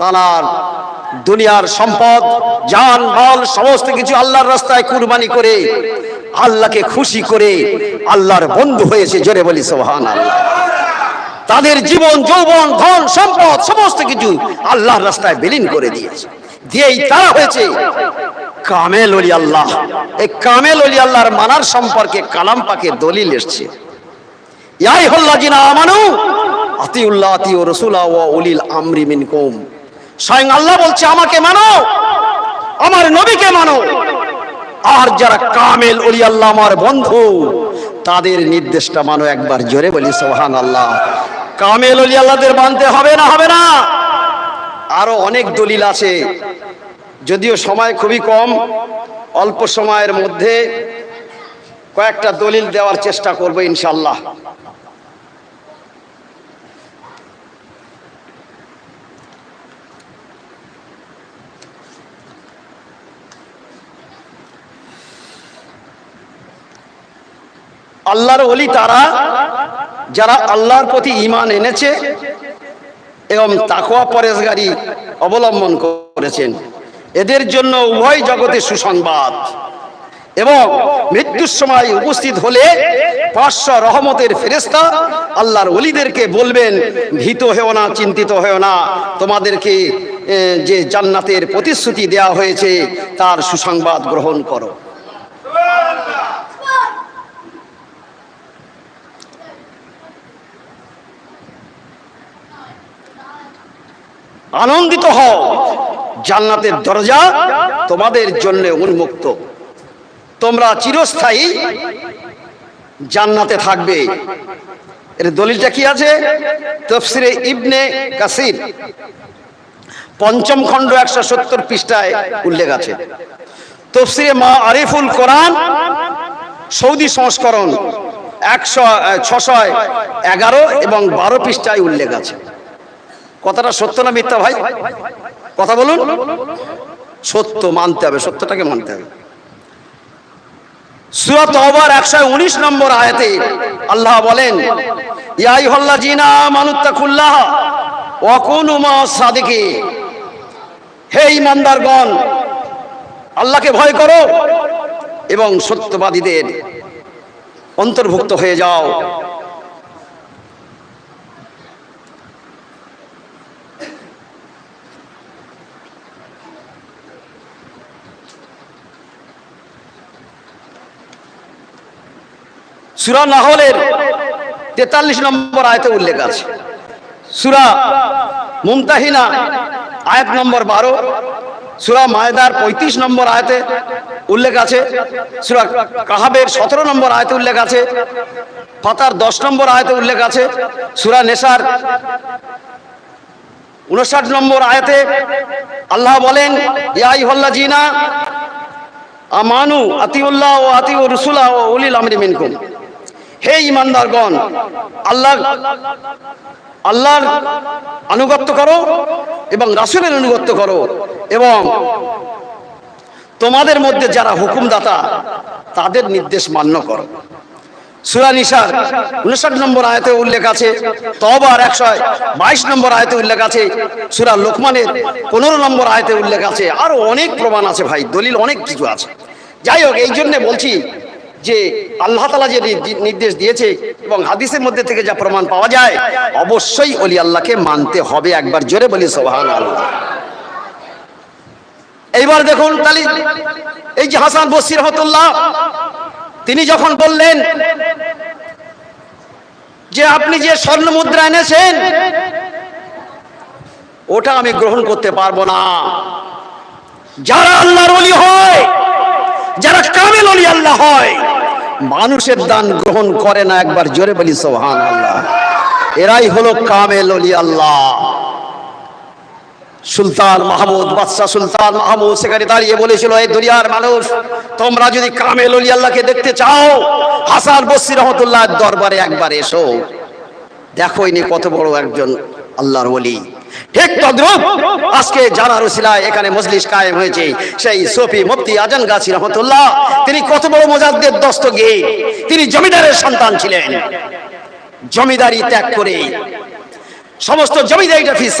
তানার দুনিয়ার সম্পদ যান মাল, সমস্ত কিছু আল্লাহর রাস্তায় কুরবানি করে, আল্লাহকে খুশি করে আল্লাহর বন্ধু হয়েছে জোরে বলি সোহান আল্লাহ তাদের জীবন, যৌবন, ধন, সম্পদ, সমস্ত কিছু আল্লাহর রাস্তায় বিলীন করে দিয়েছে। দিয়েই তারা হয়েছে কামেল অলি আল্লাহ। এই কামেল অলি আল্লাহর মানার সম্পর্কে কালাম পাকে দলিল এসছে। ইয়াই হল্লা জিনা আমানু আতিউল্লাহ আতিউ রসুলা ও উলিল আমরি মিনকুম। স্বয়ং আল্লাহ বলছে, আমাকে মানো, আমার নবীকে মানো। আর যারা কামেল অলি আল্লাহ আমার বন্ধু, তাদের নির্দেশটা মানো একবার জোরে বলি সোহান আল্লাহ কামেল অলি আল্লাহদের মানতে হবে না হবে না। আরও অনেক দলিল আছে, যদিও সময় খুবই কম, অল্প সময়ের মধ্যে কয়েকটা দলিল দেওয়ার চেষ্টা করব ইনশাল্লাহ আল্লাহর ওলি তারা, যারা আল্লাহর প্রতি ইমান এনেছে এবং তাকোয়া পরেশগারি অবলম্বন করেছেন। এদের জন্য উভয় জগতে সুসংবাদ। এবং মৃত্যুর সময় উপস্থিত হলে পাঁচশো রহমতের ফেরেস্তা আল্লাহর অলিদেরকে বলবেন, ভীত হেও না, চিন্তিত হেও না। তোমাদেরকে যে জান্নাতের প্রতিশ্রুতি দেয়া হয়েছে, তার সুসংবাদ গ্রহণ করো। আনন্দিত হও। জান্নাতের দরজা তোমাদের জন্য উন্মুক্ত। তোমরা চিরস্থায়ী জান্নাতে থাকবে। এর দলিলটা কি আছে? তফসিরে ইবনে কাসির। পঞ্চম খণ্ড একশো সত্তর পৃষ্ঠায় উল্লেখ আছে। তফসিরে মা আরিফুল কোরআন, সৌদি সংস্করণ একশো ছশো এগারো এবং বারো পৃষ্ঠায় উল্লেখ আছে। কথাটা সত্য না মিথ্যা ভাই? কথা বলুন। সত্য মানতে হবে, সত্যটাকে মানতে হবে। সুরত অবার একশো উনিশ নম্বর আয়াতে আল্লাহ বলেন ইয়াই হল্লা জিনা মানুত্তাকুল্লাহ ওয়াকুনু মা সাদিকে হে ইমানদারগণ আল্লাহকে ভয় করো এবং সত্যবাদীদের অন্তর্ভুক্ত হয়ে যাও। সুরা নাহলের তেতাল্লিশ নম্বর আয়তে উল্লেখ আছে। সুরা মুমতাহিনা, আয়াত নম্বর বারো, সুরা মায়দার পঁয়ত্রিশ নম্বর আয়তে উল্লেখ আছে, সুরা কাহাবের সতেরো নম্বর আয়তে উল্লেখ আছে, ফাতার দশ নম্বর আয়তে উল্লেখ আছে, সুরা নেশার উনষাট নম্বর আয়তে আল্লাহ বলেন ইয়াই হল্লা জিনা আমানু আতিউল্লাহ ও আতিউ রসুল্লাহ ও উলিল আমরি মিনকুম। হে ইমানদারগণ আল্লাহ আল্লাহর আনুগত্য করো এবং রাসুলের আনুগত্য করো এবং তোমাদের মধ্যে যারা হুকুমদাতা, তাদের নির্দেশ মান্য করো। সুরা নিসার উনষাট নম্বর আয়তে উল্লেখ আছে তবার একশো বাইশ নম্বর আয়তে উল্লেখ আছে, সুরা লোকমানের পনেরো নম্বর আয়তে উল্লেখ আছে, আরও অনেক প্রমাণ আছে ভাই, দলিল অনেক কিছু আছে। যাই হোক, এই জন্যে বলছি যে আল্লাহ তালা যে নির্দেশ দিয়েছে এবং হাদিসের মধ্যে থেকে যা প্রমাণ পাওয়া যায়, অবশ্যই অলি আল্লাহকে মানতে হবে একবার জোরে বলি সোহান আল্লাহ এইবার দেখুন তাহলে এই যে হাসান বসির রহমতুল্লাহ, তিনি যখন বললেন যে আপনি যে স্বর্ণ মুদ্রা এনেছেন, ওটা আমি গ্রহণ করতে পারব না। যারা আল্লাহর অলি হয়, যারা কামেল অলি আল্লাহ হয় মানুষের দান গ্রহণ করে না একবার। জোরে বলি সোহান আল্লাহ এরাই হলো কামেল অলি আল্লাহ। সুলতান মাহমুদ, বাদশাহ সুলতান মাহমুদ সেখানে দাঁড়িয়ে বলেছিল, এই দুনিয়ার মানুষ, তোমরা যদি কামেল অলি আল্লাহকে দেখতে চাও, হাসান বসি রহমতুল্লাহ দরবারে একবার এসো। দেখো ইনি কত বড় একজন আল্লাহর ওলি ঠিক তদ্রুপ আজকে জানার উসিলায় এখানে মজলিস কায়েম হয়েছে। সেই সফি মুফতি আজান গাছি রহমতুল্লাহ, তিনি কত বড় মোজাদ্দের দস্তগীর তিনি জমিদারের সন্তান ছিলেন। জমিদারি ত্যাগ করে সমস্ত জমিদারিটা ফিস